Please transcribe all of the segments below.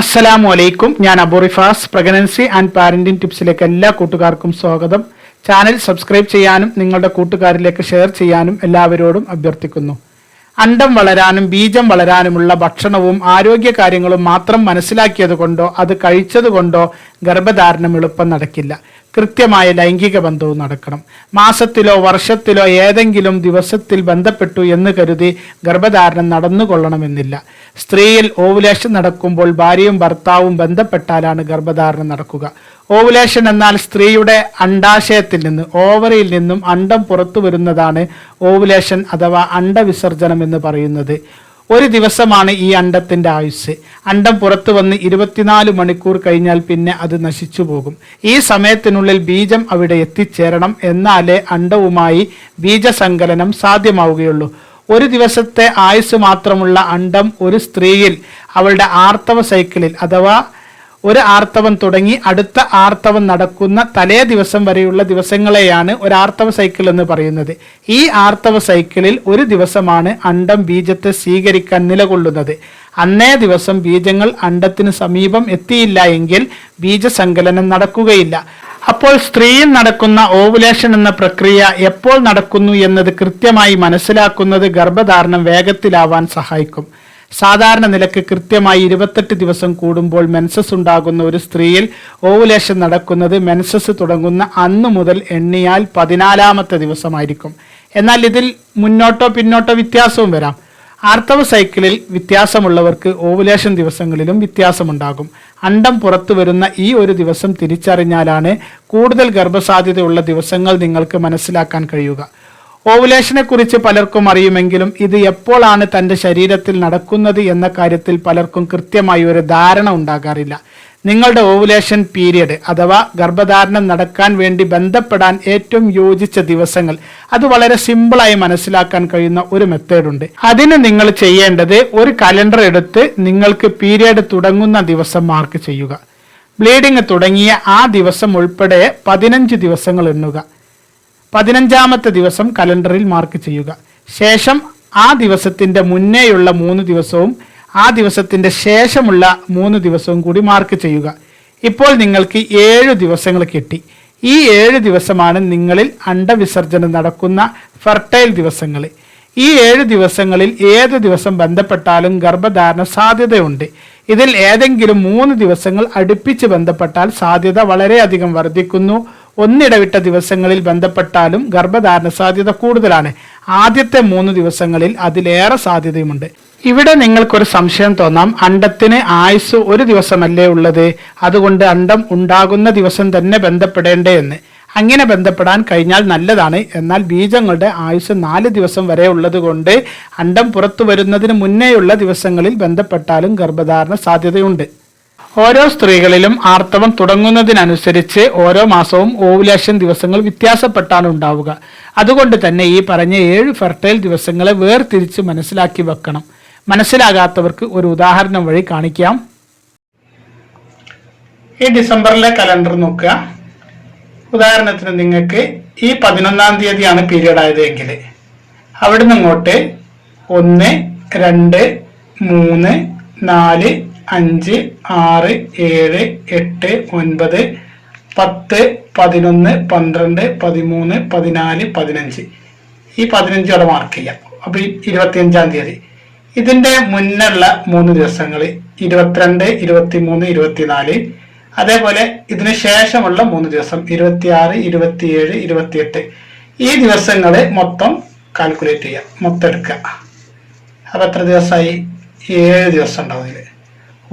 അസ്സലാമു അലൈക്കും. ഞാൻ അബുറിഫാസ് പ്രഗ്നൻസി ആൻഡ് പാരന്റിംഗ് ടിപ്സിലേക്ക് എല്ലാ കൂട്ടുകാർക്കും സ്വാഗതം. ചാനൽ സബ്സ്ക്രൈബ് ചെയ്യാനും നിങ്ങളുടെ കൂട്ടുകാരിലേക്ക് ഷെയർ ചെയ്യാനും എല്ലാവരോടും അഭ്യർത്ഥിക്കുന്നു. അണ്ടം വളരാനും ബീജം വളരാനുമുള്ള ഭക്ഷണവും ആരോഗ്യ കാര്യങ്ങളും മാത്രം മനസ്സിലാക്കിയത് കൊണ്ടോ അത് കഴിച്ചത് കൊണ്ടോ ഗർഭധാരണം എളുപ്പം നടക്കില്ല. കൃത്യമായ ലൈംഗിക ബന്ധവും നടക്കണം. മാസത്തിലോ വർഷത്തിലോ ഏതെങ്കിലും ദിവസത്തിൽ ബന്ധപ്പെട്ടു എന്ന് കരുതി ഗർഭധാരണം നടന്നുകൊള്ളണമെന്നില്ല. സ്ത്രീയിൽ ഓവുലേഷൻ നടക്കുമ്പോൾ ഭാര്യയും ഭർത്താവും ബന്ധപ്പെട്ടാലാണ് ഗർഭധാരണം നടക്കുക. ഓവുലേഷൻ എന്നാൽ സ്ത്രീയുടെ അണ്ടാശയത്തിൽ നിന്ന് ഓവറിയിൽ നിന്നും അണ്ടം പുറത്തു വരുന്നതാണ് ഓവുലേഷൻ അഥവാ അണ്ടവിസർജനം എന്ന് പറയുന്നത്. ഒരു ദിവസമാണ് ഈ അണ്ടത്തിന്റെ ആയുസ് അണ്ടം പുറത്തു വന്ന് ഇരുപത്തിനാല് മണിക്കൂർ കഴിഞ്ഞാൽ പിന്നെ അത് നശിച്ചു പോകും. ഈ സമയത്തിനുള്ളിൽ ബീജം അവിടെ എത്തിച്ചേരണം എന്നാലേ അണ്ടവുമായി ബീജസങ്കലനം സാധ്യമാവുകയുള്ളൂ. ഒരു ദിവസത്തെ ആയുസ് മാത്രമുള്ള അണ്ടം ഒരു സ്ത്രീയിൽ അവളുടെ ആർത്തവ സൈക്കിളിൽ അഥവാ ഒരു ആർത്തവം തുടങ്ങി അടുത്ത ആർത്തവം നടക്കുന്ന തലേ ദിവസം വരെയുള്ള ദിവസങ്ങളെയാണ് ഒരു ആർത്തവ സൈക്കിൾ എന്ന് പറയുന്നത്. ഈ ആർത്തവ സൈക്കിളിൽ ഒരു ദിവസമാണ് അണ്ടം ബീജത്തെ സ്വീകരിക്കാൻ നിലകൊള്ളുന്നത്. അന്നേ ദിവസം ബീജങ്ങൾ അണ്ടത്തിന് സമീപം എത്തിയില്ല എങ്കിൽ ബീജസങ്കലനം നടക്കുകയില്ല. അപ്പോൾ സ്ത്രീയിൽ നടക്കുന്ന ഓവുലേഷൻ എന്ന പ്രക്രിയ എപ്പോൾ നടക്കുന്നു എന്നത് കൃത്യമായി മനസ്സിലാക്കുന്നത് ഗർഭധാരണം വേഗത്തിലാവാൻ സഹായിക്കും. സാധാരണ നിലയ്ക്ക് കൃത്യമായി ഇരുപത്തെട്ട് ദിവസം കൂടുമ്പോൾ മെൻസസ് ഉണ്ടാകുന്ന ഒരു സ്ത്രീയിൽ ഓവുലേഷൻ നടക്കുന്നത് മെൻസസ് തുടങ്ങുന്ന അന്നു മുതൽ എണ്ണിയാൽ പതിനാലാമത്തെ ദിവസമായിരിക്കും. എന്നാൽ ഇതിൽ മുന്നോട്ടോ പിന്നോട്ടോ വ്യത്യാസവും വരാം. ആർത്തവ സൈക്കിളിൽ വ്യത്യാസമുള്ളവർക്ക് ഓവുലേഷൻ ദിവസങ്ങളിലും വ്യത്യാസമുണ്ടാകും. അണ്ടം പുറത്തു വരുന്ന ഈ ഒരു ദിവസം തിരിച്ചറിഞ്ഞാലാണ് കൂടുതൽ ഗർഭസാധ്യതയുള്ള ദിവസങ്ങൾ നിങ്ങൾക്ക് മനസ്സിലാക്കാൻ കഴിയുക. ഓവുലേഷനെ കുറിച്ച് പലർക്കും അറിയുമെങ്കിലും ഇത് എപ്പോഴാണ് തന്റെ ശരീരത്തിൽ നടക്കുന്നത് എന്ന കാര്യത്തിൽ പലർക്കും കൃത്യമായി ഒരു ധാരണ ഉണ്ടാകാറില്ല. നിങ്ങളുടെ ഓവുലേഷൻ പീരിയഡ് അഥവാ ഗർഭധാരണം നടക്കാൻ വേണ്ടി ബന്ധപ്പെടാൻ ഏറ്റവും യോജിച്ച ദിവസങ്ങൾ അത് വളരെ സിമ്പിളായി മനസ്സിലാക്കാൻ കഴിയുന്ന ഒരു മെത്തേഡ് ഉണ്ട്. അതിന് നിങ്ങൾ ചെയ്യേണ്ടത് ഒരു കലണ്ടർ എടുത്ത് നിങ്ങൾക്ക് പീരിയഡ് തുടങ്ങുന്ന ദിവസം മാർക്ക് ചെയ്യുക. ബ്ലീഡിംഗ് തുടങ്ങിയ ആ ദിവസം ഉൾപ്പെടെ പതിനഞ്ച് ദിവസങ്ങൾ എണ്ണുക. പതിനഞ്ചാമത്തെ ദിവസം കലണ്ടറിൽ മാർക്ക് ചെയ്യുക. ശേഷം ആ ദിവസത്തിന്റെ മുന്നേയുള്ള മൂന്ന് ദിവസവും ആ ദിവസത്തിന്റെ ശേഷമുള്ള മൂന്ന് ദിവസവും കൂടി മാർക്ക് ചെയ്യുക. ഇപ്പോൾ നിങ്ങൾക്ക് ഏഴ് ദിവസങ്ങൾ കിട്ടി. ഈ ഏഴ് ദിവസമാണ് നിങ്ങളിൽ അണ്ടവിസർജനം നടക്കുന്ന ഫെർട്ടൈൽ ദിവസങ്ങൾ. ഈ ഏഴ് ദിവസങ്ങളിൽ ഏത് ദിവസം ബന്ധപ്പെട്ടാലും ഗർഭധാരണ സാധ്യതയുണ്ട്. ഇതിൽ ഏതെങ്കിലും മൂന്ന് ദിവസങ്ങൾ അടുപ്പിച്ച് ബന്ധപ്പെട്ടാൽ സാധ്യത വളരെയധികം വർദ്ധിക്കുന്നു. ഒന്നിടവിട്ട ദിവസങ്ങളിൽ ബന്ധപ്പെട്ടാലും ഗർഭധാരണ സാധ്യത കൂടുതലാണ്. ആദ്യത്തെ മൂന്ന് ദിവസങ്ങളിൽ അതിലേറെ സാധ്യതയുമുണ്ട്. ഇവിടെ നിങ്ങൾക്കൊരു സംശയം തോന്നാം. അണ്ടത്തിന് ആയുസ് ഒരു ദിവസമല്ലേ ഉള്ളത്? അതുകൊണ്ട് അണ്ടം ഉണ്ടാകുന്ന ദിവസം തന്നെ ബന്ധപ്പെടേണ്ടേ എന്ന്. അങ്ങനെ ബന്ധപ്പെടാൻ കഴിഞ്ഞാൽ നല്ലതാണ്. എന്നാൽ ബീജങ്ങളുടെ ആയുസ് നാല് ദിവസം വരെ ഉള്ളത് കൊണ്ട് അണ്ടം പുറത്തു വരുന്നതിന് മുന്നേയുള്ള ദിവസങ്ങളിൽ ബന്ധപ്പെട്ടാലും ഗർഭധാരണ സാധ്യതയുണ്ട്. ഓരോ സ്ത്രീകളിലും ആർത്തവം തുടങ്ങുന്നതിനനുസരിച്ച് ഓരോ മാസവും ഓവുലേഷൻ ദിവസങ്ങൾ വ്യത്യാസപ്പെട്ടാണ് ഉണ്ടാവുക. അതുകൊണ്ട് തന്നെ ഈ പറഞ്ഞ ഏഴ് ഫെർട്ടൈൽ ദിവസങ്ങളെ വേർതിരിച്ച് മനസ്സിലാക്കി വെക്കണം. മനസ്സിലാകാത്തവർക്ക് ഒരു ഉദാഹരണം വഴി കാണിക്കാം. ഈ ഡിസംബറിലെ കലണ്ടർ നോക്കുക. ഉദാഹരണത്തിന് നിങ്ങൾക്ക് ഈ പതിനൊന്നാം തീയതിയാണ് പീരീഡ് ആയതെങ്കിൽ അവിടുന്ന് ഇങ്ങോട്ട് ഒന്ന് രണ്ട് മൂന്ന് നാല് അഞ്ച് ആറ് ഏഴ് എട്ട് ഒൻപത് പത്ത് പതിനൊന്ന് പന്ത്രണ്ട് പതിമൂന്ന് പതിനാല് പതിനഞ്ച്. ഈ പതിനഞ്ച് അവിടെ മാർക്ക് ചെയ്യാം. അപ്പൊ ഈ ഇരുപത്തിയഞ്ചാം തീയതി. ഇതിന്റെ മുന്നുള്ള മൂന്ന് ദിവസങ്ങൾ ഇരുപത്തിരണ്ട് ഇരുപത്തിമൂന്ന് ഇരുപത്തിനാല്. അതേപോലെ ഇതിന് ശേഷമുള്ള മൂന്ന് ദിവസം ഇരുപത്തിയാറ് ഇരുപത്തിയേഴ് ഇരുപത്തിയെട്ട്. ഈ ദിവസങ്ങളെ മൊത്തം കാൽക്കുലേറ്റ് ചെയ്യാം. മൊത്തം എടുക്കുക. അപ്പൊ എത്ര ദിവസമായി? ഏഴ് ദിവസം ഉണ്ടാവും ഇതിൽ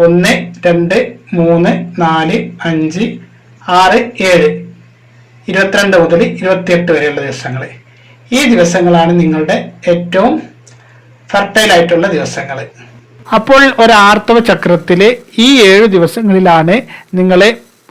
ഒന്ന് രണ്ട് മൂന്ന് നാല് അഞ്ച് ആറ് ഏഴ്. ഇരുപത്തിരണ്ട് മുതൽ ഇരുപത്തിയെട്ട് വരെയുള്ള ദിവസങ്ങൾ ഈ ദിവസങ്ങളാണ് നിങ്ങളുടെ ഏറ്റവും ഫെർട്ടൈൽ ആയിട്ടുള്ള ദിവസങ്ങൾ അപ്പോൾ ഒരു ആർത്തവ ചക്രത്തിലെ ഈ ഏഴ് ദിവസങ്ങളിലാണ് നിങ്ങളെ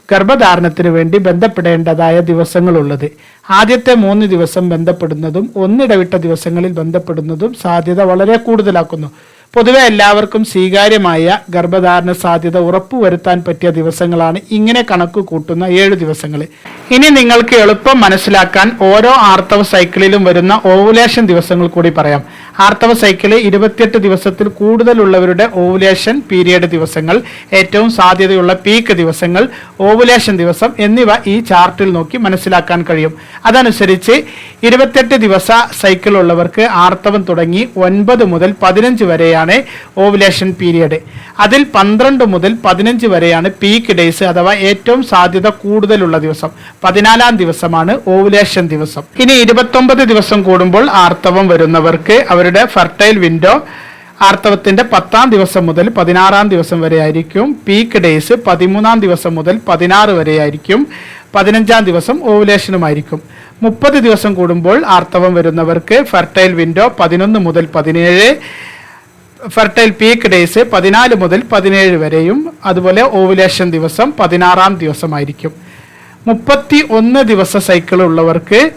ഗർഭധാരണത്തിന് വേണ്ടി ബന്ധപ്പെടേണ്ടതായ ദിവസങ്ങളുള്ളത്. ആദ്യത്തെ മൂന്ന് ദിവസം ബന്ധപ്പെടുന്നതും ഒന്നിടവിട്ട ദിവസങ്ങളിൽ ബന്ധപ്പെടുന്നതും സാധ്യത വളരെ കൂടുതലാക്കുന്നു. പൊതുവെ എല്ലാവർക്കും സ്വീകാര്യമായ ഗർഭധാരണ സാധ്യത ഉറപ്പുവരുത്താൻ പറ്റിയ ദിവസങ്ങളാണ് ഇങ്ങനെ കണക്ക് കൂട്ടുന്ന ഏഴ് ദിവസങ്ങൾ ഇനി നിങ്ങൾക്ക് എളുപ്പം മനസ്സിലാക്കാൻ ഓരോ ആർത്തവ സൈക്കിളിലും വരുന്ന ഓവുലേഷൻ ദിവസങ്ങൾ കൂടി പറയാം. ആർത്തവ സൈക്കിൾ ഇരുപത്തിയെട്ട് ദിവസത്തിൽ കൂടുതലുള്ളവരുടെ ഓവുലേഷൻ പീരിയഡ് ദിവസങ്ങൾ ഏറ്റവും സാധ്യതയുള്ള പീക്ക് ദിവസങ്ങൾ ഓവുലേഷൻ ദിവസം എന്നിവ ഈ ചാർട്ടിൽ നോക്കി മനസ്സിലാക്കാൻ കഴിയും. അതനുസരിച്ച് ഇരുപത്തിയെട്ട് ദിവസ സൈക്കിൾ ഉള്ളവർക്ക് ആർത്തവം തുടങ്ങി ഒൻപത് മുതൽ പതിനഞ്ച് വരെയാണ് ഓവുലേഷൻ പീരിയഡ് അതിൽ പന്ത്രണ്ട് മുതൽ പതിനഞ്ച് വരെയാണ് പീക്ക് ഡേയ്സ് അഥവാ ഏറ്റവും സാധ്യത കൂടുതലുള്ള ദിവസം. പതിനാലാം ദിവസമാണ് ഓവുലേഷൻ ദിവസം. ഇനി ഇരുപത്തൊമ്പത് ദിവസം കൂടുമ്പോൾ ആർത്തവം വരുന്നവർക്ക് അവരുടെ ഫെർട്ടൈൽ വിൻഡോ ആർത്തവത്തിന്റെ പത്താം ദിവസം മുതൽ പതിനാറാം ദിവസം വരെ ആയിരിക്കും. പീക്ക് ഡേയ്സ് പതിമൂന്നാം ദിവസം മുതൽ പതിനാറ് വരെ ആയിരിക്കും. പതിനഞ്ചാം ദിവസം ഓവുലേഷനുമായിരിക്കും മുപ്പത് ദിവസം കൂടുമ്പോൾ ആർത്തവം വരുന്നവർക്ക് ഫെർട്ടൈൽ വിൻഡോ പതിനൊന്ന് മുതൽ പതിനേഴ് ഫെർട്ടൈൽ പീക്ക് ഡേയ്സ് പതിനാല് മുതൽ പതിനേഴ് വരെയും അതുപോലെ ഓവുലേഷൻ ദിവസം പതിനാറാം ദിവസമായിരിക്കും. മുപ്പത്തി ഒന്ന് ദിവസ സൈക്കിൾ ഉള്ളവർക്ക്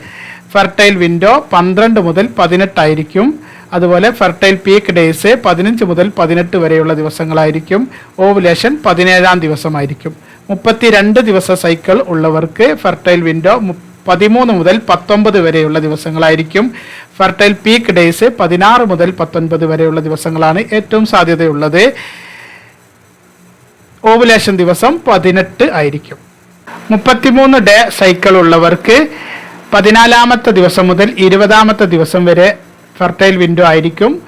ഫെർട്ടൈൽ വിൻഡോ പന്ത്രണ്ട് മുതൽ പതിനെട്ടായിരിക്കും അതുപോലെ ഫെർട്ടൈൽ പീക്ക് ഡേയ്സ് പതിനഞ്ച് മുതൽ പതിനെട്ട് വരെയുള്ള ദിവസങ്ങളായിരിക്കും. ഓവുലേഷൻ പതിനേഴാം ദിവസമായിരിക്കും. മുപ്പത്തി രണ്ട് ദിവസ സൈക്കിൾ ഉള്ളവർക്ക് ഫെർട്ടൈൽ വിൻഡോ പതിമൂന്ന് മുതൽ പത്തൊമ്പത് വരെയുള്ള ദിവസങ്ങളായിരിക്കും. ഫെർട്ടൈൽ പീക്ക് ഡേയ്സ് പതിനാറ് മുതൽ പത്തൊൻപത് വരെയുള്ള ദിവസങ്ങളാണ് ഏറ്റവും സാധ്യതയുള്ളത്. ഓവുലേഷൻ ദിവസം പതിനെട്ട് ആയിരിക്കും. മുപ്പത്തിമൂന്ന് ഡേ സൈക്കിൾ ഉള്ളവർക്ക് പതിനാലാമത്തെ ദിവസം മുതൽ ഇരുപതാമത്തെ ദിവസം വരെ ഫെർട്ടൈൽ വിൻഡോ ആയിരിക്കും.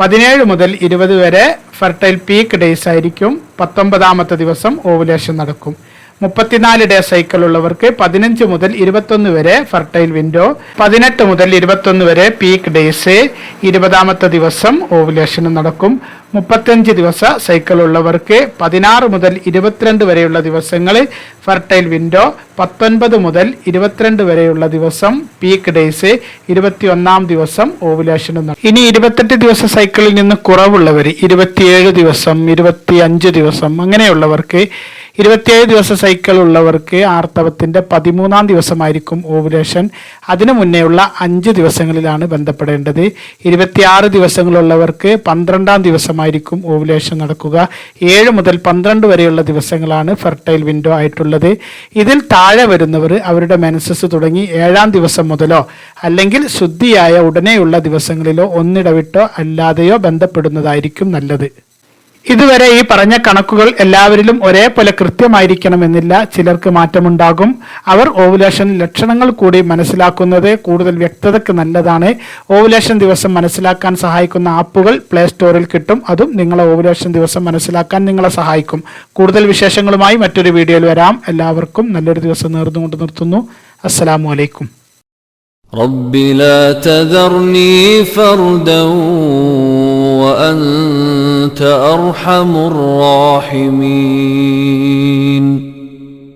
പതിനേഴ് മുതൽ ഇരുപത് വരെ ഫെർട്ടൈൽ പീക്ക് ഡേയ്സ് ആയിരിക്കും. പത്തൊമ്പതാമത്തെ ദിവസം ഓവുലേഷൻ നടക്കും. മുപ്പത്തിനാല് ഡേ സൈക്കിൾ ഉള്ളവർക്ക് പതിനഞ്ച് മുതൽ ഇരുപത്തൊന്ന് വരെ ഫെർട്ടൈൽ വിൻഡോ പതിനെട്ട് മുതൽ ഇരുപത്തൊന്ന് വരെ പീക്ക് ഡേയ്സ് ഇരുപതാമത്തെ ദിവസം ഓവുലേഷൻ നടക്കും. മുപ്പത്തഞ്ച് ദിവസ സൈക്കിൾ ഉള്ളവർക്ക് പതിനാറ് മുതൽ ഇരുപത്തിരണ്ട് വരെയുള്ള ദിവസങ്ങൾ ഫെർട്ടൈൽ വിൻഡോ പത്തൊൻപത് മുതൽ ഇരുപത്തിരണ്ട് വരെയുള്ള ദിവസം പീക്ക് ഡേയ്സ് ഇരുപത്തിയൊന്നാം ദിവസം ഓവുലേഷൻ ഇനി ഇരുപത്തെട്ട് ദിവസ സൈക്കിളിൽ നിന്ന് കുറവുള്ളവർ ഇരുപത്തിയേഴ് ദിവസം ഇരുപത്തി ദിവസം അങ്ങനെയുള്ളവർക്ക് ഇരുപത്തിയേഴ് ദിവസ സൈക്കിൾ ഉള്ളവർക്ക് ആർത്തവത്തിന്റെ പതിമൂന്നാം ദിവസമായിരിക്കും ഓവുലേഷൻ അതിനു മുന്നേയുള്ള അഞ്ച് ദിവസങ്ങളിലാണ് ബന്ധപ്പെടേണ്ടത്. ഇരുപത്തിയാറ് ദിവസങ്ങളുള്ളവർക്ക് പന്ത്രണ്ടാം ദിവസമായിരിക്കും ഓവുലേഷൻ നടക്കുക. ഏഴ് മുതൽ പന്ത്രണ്ട് വരെയുള്ള ദിവസങ്ങളാണ് ഫെർട്ടൈൽ വിൻഡോ ആയിട്ടുള്ളത്. ഇതിൽ താഴെ വരുന്നവർ അവരുടെ മെൻസസ് തുടങ്ങി ഏഴാം ദിവസം മുതലോ അല്ലെങ്കിൽ ശുദ്ധിയായ ഉടനെയുള്ള ദിവസങ്ങളിലോ ഒന്നിടവിട്ടോ അല്ലാതെയോ ബന്ധപ്പെടുന്നതായിരിക്കും നല്ലത്. ഇതുവരെ ഈ പറഞ്ഞ കണക്കുകൾ എല്ലാവരിലും ഒരേപോലെ കൃത്യമായിരിക്കണമെന്നില്ല ചിലർക്ക് മാറ്റമുണ്ടാകും അവർ ഓവുലേഷൻ ലക്ഷണങ്ങൾ കൂടി മനസ്സിലാക്കുന്നത് കൂടുതൽ വ്യക്തതയ്ക്ക് നല്ലതാണ് ഓവുലേഷൻ ദിവസം മനസ്സിലാക്കാൻ സഹായിക്കുന്ന ആപ്പുകൾ പ്ലേ സ്റ്റോറിൽ കിട്ടും അതും നിങ്ങളെ ഓവുലേഷൻ ദിവസം മനസ്സിലാക്കാൻ നിങ്ങളെ സഹായിക്കും കൂടുതൽ വിശേഷങ്ങളുമായി മറ്റൊരു വീഡിയോയിൽ വരാം എല്ലാവർക്കും നല്ലൊരു ദിവസം നേർന്നുകൊണ്ട് നിർത്തുന്നു അസ്സലാമു അലൈക്കും رب لا تذرني فردا وأنت أنت أرحم الراحمين.